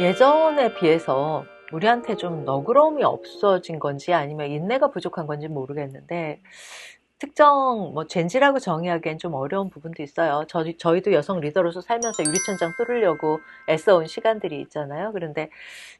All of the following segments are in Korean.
예전에 비해서 우리한테 좀 너그러움이 없어진 건지 아니면 인내가 부족한 건지 모르겠는데 특정 뭐 젠지라고 정의하기엔 좀 어려운 부분도 있어요. 저희, 저희도 여성 리더로서 살면서 유리천장 뚫으려고 애써온 시간들이 있잖아요. 그런데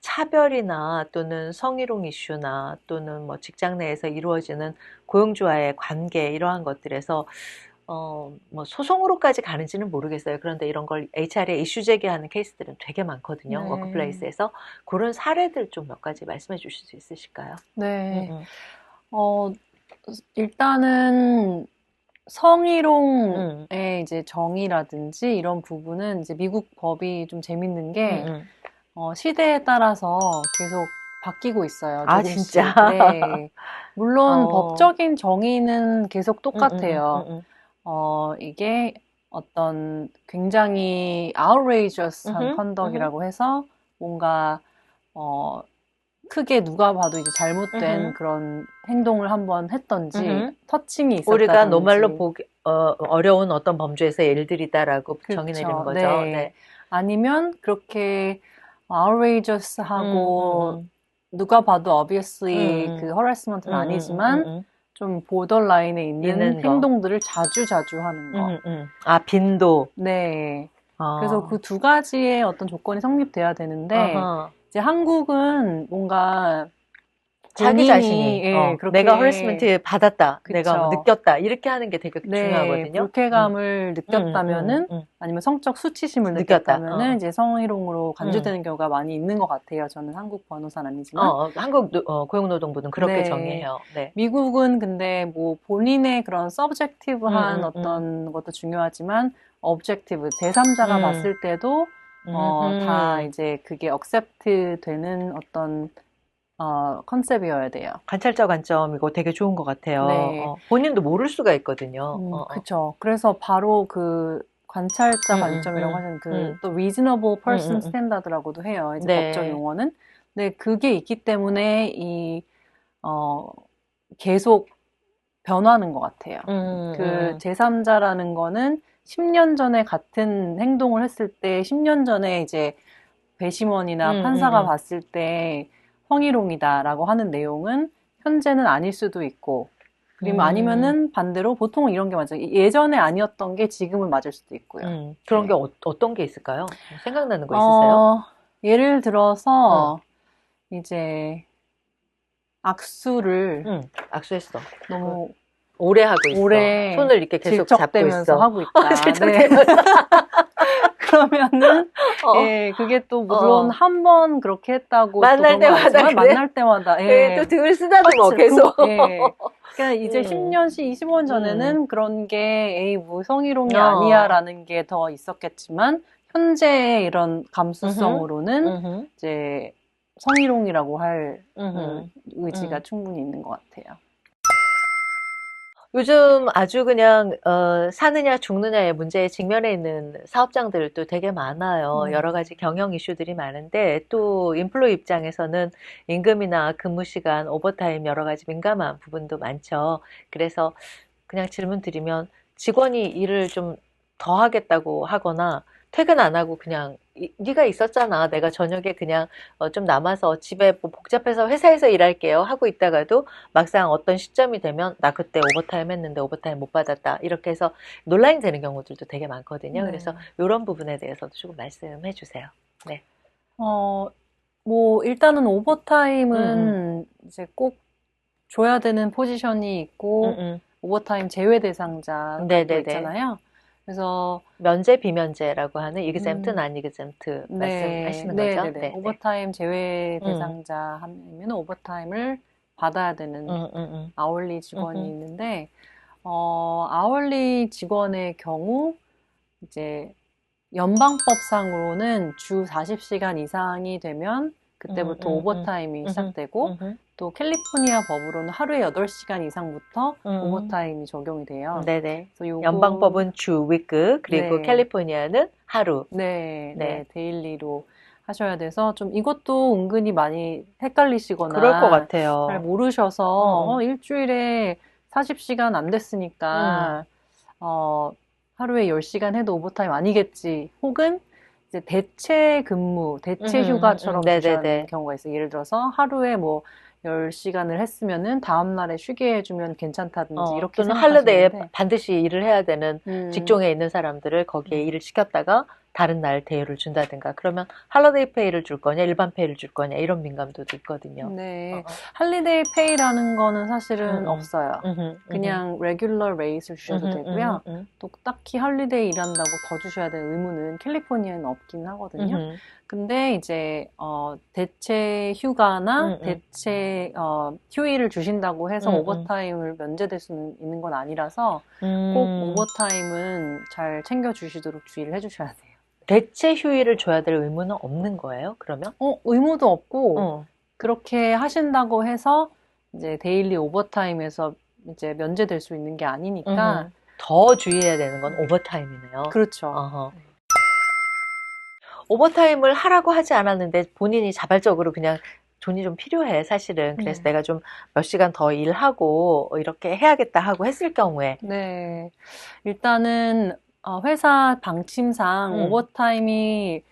차별이나 또는 성희롱 이슈나 또는 뭐 직장 내에서 이루어지는 고용주와의 관계 이러한 것들에서 어, 뭐 소송으로까지 가는지는 모르겠어요. 그런데 이런 걸 HR에 이슈 제기하는 케이스들은 되게 많거든요. 네. 워크플레이스에서 그런 사례들 좀 몇 가지 말씀해 주실 수 있으실까요? 네. 음, 음. 어, 일단은 성희롱의 음. 이제 정의라든지 이런 부분은 이제 미국 법이 좀 재밌는 게 음, 음. 어, 시대에 따라서 계속 바뀌고 있어요. 아. 진짜? 네. 물론 어. 법적인 정의는 계속 똑같아요. 음, 음, 음, 어, 이게 어떤 굉장히 outrageous한 컨덕이라고 해서 뭔가 어, 크게 누가 봐도 이제 잘못된 음흠. 그런 행동을 한번 했던지 음흠. 터칭이 음. 있었다든지 우리가 노말로 보기 어, 어려운 어떤 범죄에서 예를 들이다라고 그렇죠. 정의 내리는 거죠. 네. 네. 아니면 그렇게 outrageous하고 음, 음, 누가 봐도 obviously 음, 음. 그 harassment는 음, 아니지만 음, 음, 좀 보더라인에 있는, 있는 거. 행동들을 자주 자주 하는 거. 음, 음. 아 빈도. 네. 어. 그래서 그 두 가지의 어떤 조건이 성립돼야 되는데 어허. 이제 한국은 뭔가 자기 본인이, 자신이 예, 어, 그렇게- 내가 허리스먼트 받았다, 내가 뭐 그쵸. 느꼈다 이렇게 하는 게 되게 네, 중요하거든요. 불쾌감을 음, 느꼈다면은 음, 음, 아니면 성적 수치심을 느꼈다. 느꼈다면은 어. 이제 성희롱으로 간주되는 경우가 많이 있는 것 같아요. 저는 한국 변호사는 음. 아니지만 어, 어, 한국 노- 어, 고용노동부는 그렇게 네. 정의해요. 네. 미국은 근데 뭐 본인의 그런 서브젝티브한 음, 음, 어떤 것도 중요하지만 objective 제3자가 음. 봤을 때도 어, 음. 다 이제 그게 accept 되는 어떤 어, 컨셉이어야 돼요. 관찰자 관점이고 되게 좋은 것 같아요. 네. 어, 본인도 모를 수가 있거든요. 음, 어, 어. 그쵸. 그래서 바로 그 관찰자 음, 관점이라고 음, 하는 그 음. 또 reasonable person 음, 음, 음. standard라고도 해요. 이제 네. 법적 용어는. 근데 그게 있기 때문에 이, 어, 계속 변하는 것 같아요. 음, 그 음. 제3자라는 거는 10년 전에 같은 행동을 했을 때 10년 전에 이제 배심원이나 음, 판사가 음, 음. 봤을 때 성희롱이다라고 하는 내용은 현재는 아닐 수도 있고 그리고 음. 아니면은 반대로 보통은 이런 게 맞아요. 예전에 아니었던 게 지금은 맞을 수도 있고요. 음, 그런 네. 게 어, 떤게 있을까요? 생각나는 거 있으세요? 어, 예를 들어서 이제 악수를 응, 악수했어. 너무 오래 하고 있어. 오래 손을 이렇게 계속 잡고 있어. 하고 있다. 네. 그러면은 어. 예, 그게 또 물론 어. 한번 그렇게 했다고 또 만날 때마다 그래? 만날 때마다 예. 네, 또 등을 쓰다듬어 계속. 그, 예. 그러니까 이제 음. 10년씩 25년 전에는 그런 게 에이 뭐 성희롱이 어. 아니야라는 게 더 있었겠지만 현재의 이런 감수성으로는 음흠, 이제 성희롱이라고 할. 음, 의지가 음. 충분히 있는 것 같아요. 요즘 아주 그냥 어, 사느냐 죽느냐의 문제에 직면해 있는 사업장들도 되게 많아요. 음. 여러 가지 경영 이슈들이 많은데 또 인플루 입장에서는 임금이나 근무 시간, 오버타임 여러 가지 민감한 부분도 많죠. 그래서 그냥 질문 드리면 직원이 일을 좀 더 하겠다고 하거나 퇴근 안 하고 그냥 이- 네가 있었잖아. 내가 저녁에 그냥 어, 좀 남아서 집에 뭐 복잡해서 회사에서 일할게요 하고 있다가도 막상 어떤 시점이 되면 나 그때 오버타임 했는데 오버타임 못 받았다 이렇게 해서 논란이 되는 경우들도 되게 많거든요. 네. 그래서 이런 부분에 대해서도 조금 말씀해 주세요. 어, 뭐 일단은 오버타임은 이제 꼭 줘야 되는 포지션이 있고 음, 음. 오버타임 제외 대상자가 네네네. 있잖아요. 그래서 면제 비면제라고 하는 exempt, 음. non exempt 말씀하시는 네, 거죠? 네, 네. 오버타임 제외 음. 대상자 하면 오버타임을 받아야 되는 음, 음, 음. 아월리 직원이. 있는데 어, 아월리 직원의 경우 이제 연방법상으로는 주 40시간 이상이 되면 그때부터 음, 음, 음. 오버타임이 음흠. 시작되고 음흠. 또 캘리포니아 법으로는 하루에 8시간 이상부터 음. 오버타임이 적용이 돼요. 네네. 요거- 연방법은 주, 위크, 그리고 네. 캘리포니아는 하루. 네, 네. 네, 데일리로 하셔야 돼서 좀 이것도 은근히 많이 헷갈리시거나 그럴 것 같아요. 잘 모르셔서 음. 어, 일주일에 40시간 안 됐으니까 어, 하루에 10시간 해도 오버타임 아니겠지. 혹은 이제 대체 근무, 대체 음흠, 휴가처럼 음, 네네네. 주시하는 경우가 있어요. 예를 들어서 하루에 뭐 10시간을 했으면은 다음 날에 쉬게 해주면 괜찮다든지 어, 이렇게 또는 할리데이에 반드시 일을 해야 되는 음, 직종에 있는 사람들을 거기에 일을 시켰다가 다른 날 대여를 준다든가 그러면 할러데이 페이를 줄 거냐 일반 페이를 줄 거냐 이런 민감도도 있거든요. 네. 어, 할리데이 페이라는 거는 사실은 음, 음. 없어요. 음흠, 그냥 레귤러 레이스를 주셔도 음흠, 되고요. 음흠, 또 딱히 할리데이 일한다고 더 주셔야 되는 의무는 캘리포니아에는 없긴 하거든요. 근데 이제 어 대체 휴가나 음, 음. 대체 어 휴일을 주신다고 해서 음, 음. 오버타임을 면제될 수는 있는 건 아니라서 음. 꼭 오버타임은 잘 챙겨 주시도록 주의를 해 주셔야 돼요. 대체 휴일을 줘야 될 의무는 없는 거예요? 그러면? 어, 의무도 없고 어. 그렇게 하신다고 해서 이제 데일리 오버타임에서 이제 면제될 수 있는 게 아니니까. 더 주의해야 되는 건 오버타임이네요. 그렇죠. 어허. 오버타임을 하라고 하지 않았는데 본인이 자발적으로 그냥 돈이 좀 필요해, 사실은. 그래서 네. 내가 좀 몇 시간 더 일하고 이렇게 해야겠다 하고 했을 경우에. 네. 일단은 어, 회사 방침상 음. 오버타임이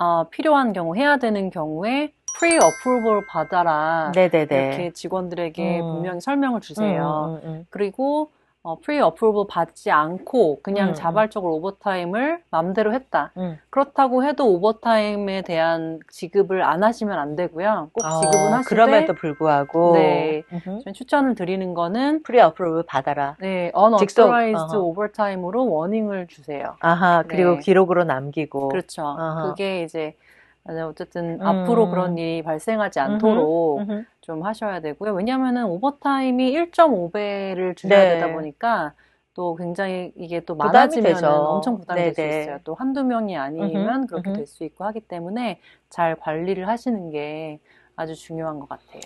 어, 필요한 경우, 해야 되는 경우에 프리 어프로벌 받아라. 네네네. 이렇게 직원들에게 음. 분명히 설명을 주세요. 음, 음, 음. 그리고 어, 프리 어프로벌 받지 않고 그냥 음, 자발적으로 오버타임을 맘대로 했다. 음. 그렇다고 해도 오버타임에 대한 지급을 안 하시면 안 되고요. 꼭 지급은 어, 하시되 그럼에도 불구하고. 네. 음흠. 추천을 드리는 거는 프리 어프로브 받아라. 네, 어허. overtime으로 워닝을 주세요. 아하, 그리고 네. 기록으로 남기고. 그렇죠. 어허. 그게 이제 어쨌든 음. 앞으로 그런 일이 발생하지 않도록 음흠. 좀 하셔야 되고요. 왜냐하면은 오버타임이 1.5배를 주셔야 네. 되다 보니까 또 굉장히 이게 또 많아지면. 엄청 부담이 될수 네네. 있어요. 또 한두 명이 아니면 음흠, 그렇게. 될 수 있고 하기 때문에 잘 관리를 하시는 게 아주 중요한 것 같아요.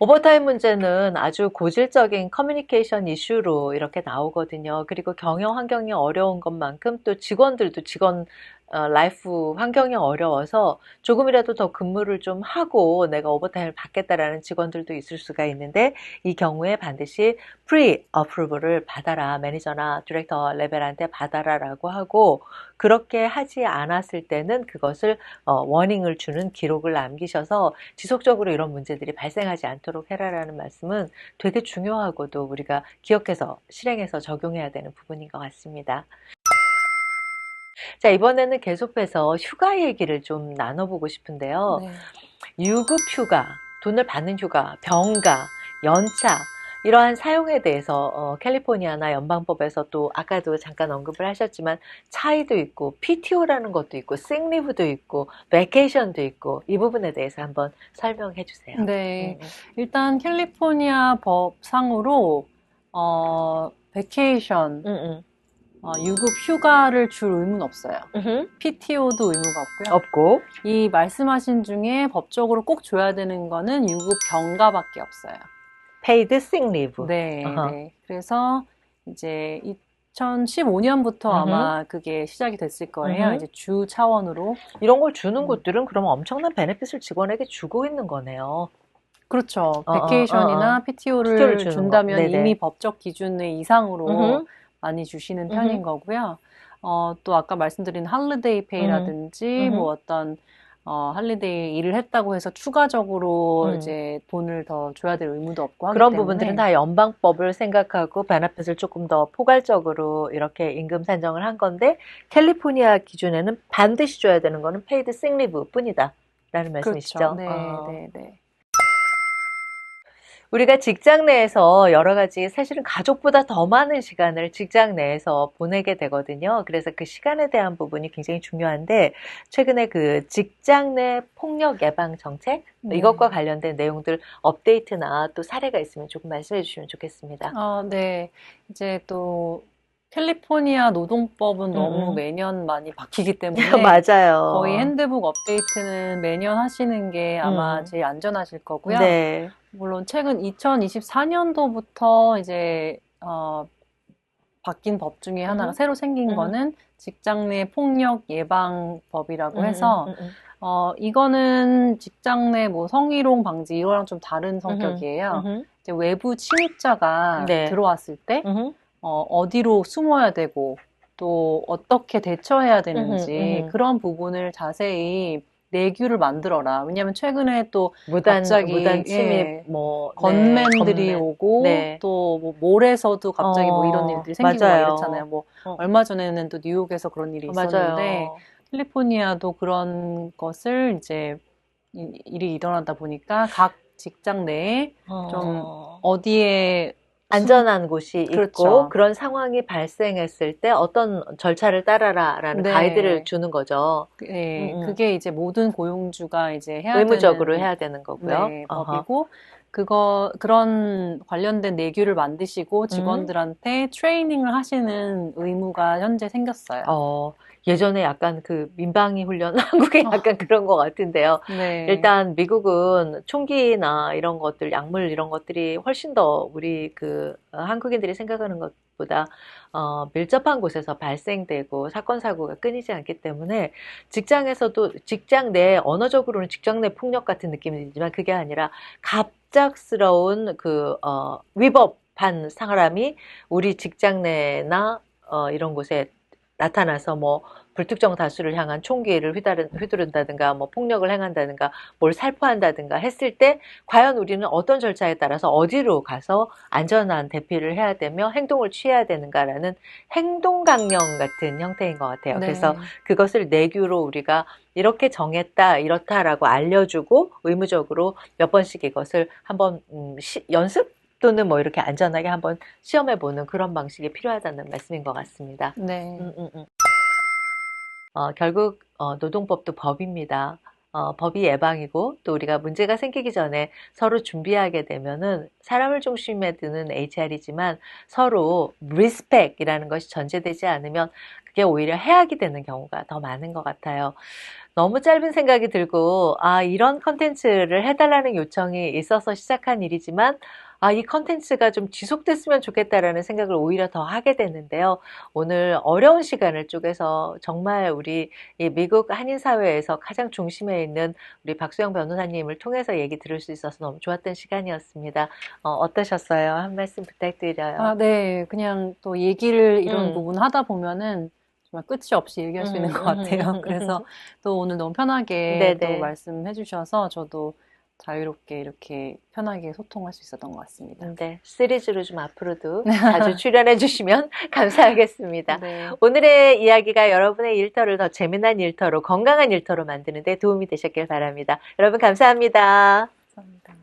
오버타임 문제는 아주 고질적인 커뮤니케이션 이슈로 이렇게 나오거든요. 그리고 경영 환경이 어려운 것만큼 또 직원들도 직원 어, 라이프 환경이 어려워서 조금이라도 더 근무를 좀 하고 내가 오버타임을 받겠다라는 직원들도 있을 수가 있는데 이 경우에 반드시 프리 어프로브를 받아라 매니저나 디렉터 레벨한테 받아라라고 하고 그렇게 하지 않았을 때는 그것을 어, 워닝을 주는 기록을 남기셔서 지속적으로 이런 문제들이 발생하지 않도록 해라라는 말씀은 되게 중요하고도 우리가 기억해서 실행해서 적용해야 되는 부분인 것 같습니다. 자, 이번에는 계속해서 휴가 얘기를 좀 나눠보고 싶은데요. 네. 유급 휴가, 돈을 받는 휴가, 병가, 연차, 이러한 사용에 대해서 어, 캘리포니아나 연방법에서 또 아까도 잠깐 언급을 하셨지만 차이도 있고 PTO라는 것도 있고 식리브도 있고 베케이션도 있고 이 부분에 대해서 한번 설명해 주세요. 네. 음, 일단 캘리포니아 법상으로 어, 베케이션, 음, 음. 어, 유급 휴가를 줄 의무는 없어요. 음흠. PTO도 의무가 없고요. 없고 이 말씀하신 중에 법적으로 꼭 줘야 되는 거는 유급 병가밖에 없어요. paid sick leave. 네, 아하. 네. 그래서 이제 2015년부터 아마 그게 시작이 됐을 거예요. 음흠. 이제 주 차원으로. 이런 걸 주는 음. 곳들은 그러면 엄청난 베네핏을 직원에게 주고 있는 거네요. 그렇죠. 어, 어, 베케이션이나 어, 어. PTO를 PTO 를 주는 준다면. 네네. 이미 법적 기준의 이상으로. 많이 주시는 음흠. 편인 거고요. 어, 또 아까 말씀드린 할리데이 페이라든지 음흠. 뭐 어떤 어, 할리데이 일을 했다고 해서 추가적으로 음. 이제 돈을 더 줘야 될 의무도 없고 하기 그런 때문에 부분들은 다 연방법을 생각하고 베네핏을 조금 더 포괄적으로 이렇게 임금 산정을 한 건데 캘리포니아 기준에는 반드시 줘야 되는 거는 페이드 식리브 뿐이다. 라는 말씀이시죠? 그렇죠. 네, 어. 네, 네. 우리가 직장 내에서 여러 가지 사실은 가족보다 더 많은 시간을 직장 내에서 보내게 되거든요. 그래서 그 시간에 대한 부분이 굉장히 중요한데 최근에 그 직장 내 폭력 예방 정책 네. 이것과 관련된 내용들 업데이트나 또 사례가 있으면 조금 말씀해 주시면 좋겠습니다. 어, 네. 이제 또 캘리포니아 노동법은 너무 음. 매년 많이 바뀌기 때문에 맞아요. 거의 핸드북 업데이트는 매년 하시는 게 아마 음. 제일 안전하실 거고요. 네. 물론 최근 2024년도부터 이제 어, 바뀐 법 중에 하나가 음. 새로 생긴 음. 거는 직장 내 폭력 예방법이라고 음, 해서 음, 음, 어, 이거는 직장 내 뭐 성희롱 방지 이거랑 좀 다른 성격이에요. 음, 이제 외부 침입자가 네. 들어왔을 때. 어, 어디로 숨어야 되고 또 어떻게 대처해야 되는지. 그런 부분을 자세히 내규를 만들어라. 왜냐하면 최근에 또 무단 갑자기, 무단 침입 예, 뭐 건맨들이 네, 건맨. 오고 네. 또뭐 몰에서도 갑자기 뭐 어, 이런 일들이 생기고 이랬잖아요. 뭐 어. 얼마 전에는 또 뉴욕에서 그런 일이 있었는데 맞아요. 캘리포니아도 그런 것을 이제 이- 일이 일어나다 보니까 각 직장 내에 좀 어. 어디에 안전한 곳이 있고 그렇죠. 그런 상황이 발생했을 때 어떤 절차를 따라라라는 네. 가이드를 주는 거죠. 예, 음, 음. 그게 이제 모든 고용주가 이제 해야 의무적으로 되는 해야 되는 거고요. 네. 법이고 그거 그런 관련된 내규를 음. 만드시고 직원들한테 트레이닝을 하시는 의무가 현재 생겼어요. 어, 예전에 약간 그 민방위 훈련 한국에 어. 약간 그런 것 같은데요. 네. 일단 미국은 총기나 이런 것들, 약물 이런 것들이 훨씬 더 우리 그 어, 한국인들이 생각하는 것보다 어, 밀접한 곳에서 발생되고 사건 사고가 끊이지 않기 때문에 직장에서도 직장 내 언어적으로는 직장 내 폭력 같은 느낌이 들지만 그게 아니라 갑작스러운 그 어, 위법한 사람이 우리 직장 내나 어, 이런 곳에 나타나서 뭐 불특정 다수를 향한 총기를 휘다른, 휘두른다든가 뭐 폭력을 행한다든가 뭘 살포한다든가 했을 때 과연 우리는 어떤 절차에 따라서 어디로 가서 안전한 대피를 해야 되며 행동을 취해야 되는가라는 행동 강령 같은 형태인 것 같아요. 네. 그래서 그것을 내규로 우리가 이렇게 정했다, 이렇다라고 알려주고 의무적으로 몇 번씩 이것을 한번 음, 시- 연습 또는 뭐 이렇게 안전하게 한번 시험해 보는 그런 방식이 필요하다는 말씀인 것 같습니다. 네. 음, 음, 음. 어, 결국 어, 노동법도 법입니다. 어, 법이 예방이고 또 우리가 문제가 생기기 전에 서로 준비하게 되면은 사람을 중심에 두는 HR이지만 서로 리스펙이라는 것이 전제되지 않으면 그게 오히려 해악이 되는 경우가 더 많은 것 같아요. 너무 짧은 생각이 들고 아 이런 컨텐츠를 해달라는 요청이 있어서 시작한 일이지만 아 이 컨텐츠가 좀 지속됐으면 좋겠다라는 생각을 오히려 더 하게 되는데요. 오늘 어려운 시간을 쪼개서 정말 우리 이 미국 한인 사회에서 가장 중심에 있는 우리 박수영 변호사님을 통해서 얘기 들을 수 있어서 너무 좋았던 시간이었습니다. 어, 떠셨어요한 말씀 부탁드려요. 아, 네. 그냥 또 얘기를 이런 음. 부분 하다 보면은 정말 끝이 없이 얘기할 수 음, 있는 것 음, 같아요. 음, 음, 그래서 또 오늘 너무 편하게 네네. 또 말씀해 주셔서 저도 자유롭게 이렇게 편하게 소통할 수 있었던 것 같습니다. 네, 시리즈로 좀 앞으로도 자주 출연해 주시면 감사하겠습니다. 네. 오늘의 이야기가 여러분의 일터를 더 재미난 일터로 건강한 일터로 만드는 데 도움이 되셨길 바랍니다. 여러분 감사합니다. 감사합니다.